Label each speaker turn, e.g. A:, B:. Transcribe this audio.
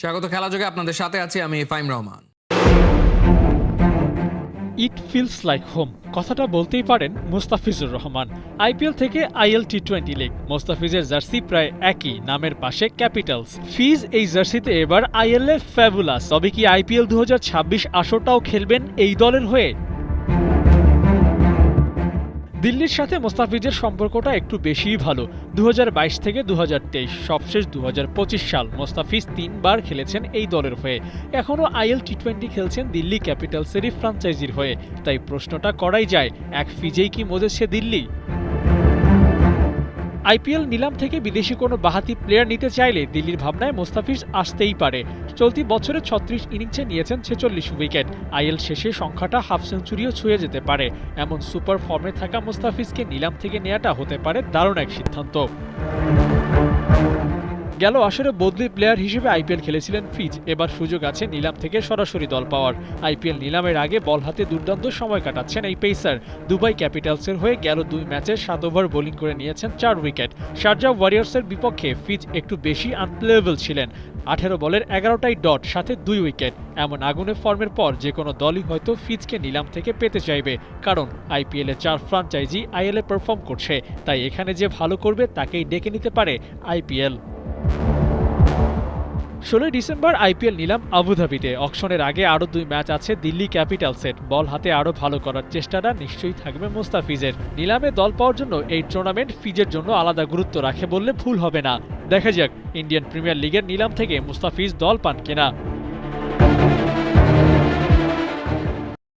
A: স্বাগত খেলা যোগে আপনাদের সাথে আছি আমি Faim Rahman.
B: It feels like home কথাটা বলতেই পারেন মুস্তাফিজুর রহমান। আইপিএল থেকে আইএল টি টোয়েন্টি লিগ মোস্তাফিজের জার্সি প্রায় একই, নামের পাশে ক্যাপিটালস। ফিজ এই জার্সিতে এবার আইএল এ ফ্যাবুলাস। তবে কি আইপিএল দু হাজার ছাব্বিশ আসরটাও খেলবেন এই দলের হয়ে? দিল্লির সাথে মোস্তাফিজের সম্পর্কটা একটু বেশিই ভালো। দু হাজার বাইশ থেকে দু হাজার তেইশ, সবশেষ দু হাজার পঁচিশ সাল মোস্তাফিজ তিনবার খেলেছেন এই দলের হয়ে। এখনও আইএল টি টোয়েন্টি খেলছেন দিল্লি ক্যাপিটালসেরই ফ্রাঞ্চাইজির হয়ে। তাই প্রশ্নটা করাই যায়, এক ফিজেই কি মজেছে দিল্লি? আইপিএল নিলাম থেকে বিদেশি কোনো বাহাতি প্লেয়ার নিতে চাইলে দিল্লির ভাবনায় মোস্তাফিজ আসতেই পারে। চলতি বছরে ছত্রিশ ইনিংসে নিয়েছেন ছেচল্লিশ উইকেট আইএল শেষে সংখ্যাটা হাফ সেঞ্চুরিও ছুঁয়ে যেতে পারে। এমন সুপার ফর্মে থাকা মোস্তাফিজকে নিলাম থেকে নেওয়াটা হতে পারে দারুণ এক সিদ্ধান্ত। গেল আসরে বদলি প্লেয়ার হিসেবে আইপিএল খেলেছিলেন ফিজ। এবার সুযোগ আছে নিলাম থেকে সরাসরি দল পাওয়ার। আইপিএল নিলামের আগে বল হাতে দুর্দান্ত সময় কাটাচ্ছেন এই পেসার। দুবাই ক্যাপিটালসের হয়ে গেল দুই ম্যাচে সাত ওভার বোলিং করে নিয়েছেন চার উইকেট। শারজা ওয়ারিয়ার্সের বিপক্ষে ফিজ একটু বেশি আনপ্লেয়েবল ছিলেন। আঠেরো বলের এগারোটাই ডট, সাথে দুই উইকেট। এমন আগুনে ফর্মের পর যে কোনো দলই হয়তো ফিজকে নিলাম থেকে পেতে চাইবে, কারণ আইপিএলে চার ফ্রাঞ্চাইজি আইএলে পারফর্ম করছে। তাই এখানে যে ভালো করবে তাকেই ডেকে নিতে পারে আইপিএল। ষোলোই ডিসেম্বর আইপিএল নিলাম আবুধাবিতে। অকশনের আগে আরও দুই ম্যাচ আছে দিল্লি ক্যাপিটালসের। বল হাতে আরও ভালো করার চেষ্টাটা নিশ্চয়ই থাকবে মোস্তাফিজের। নিলামে দল পাওয়ার জন্য এই টুর্নামেন্ট ফিজের জন্য আলাদা গুরুত্ব রাখে বললে ভুল হবে না। দেখা যাক, ইন্ডিয়ান প্রিমিয়ার লিগের নিলাম থেকে মুস্তাফিজ দল পান কিনা।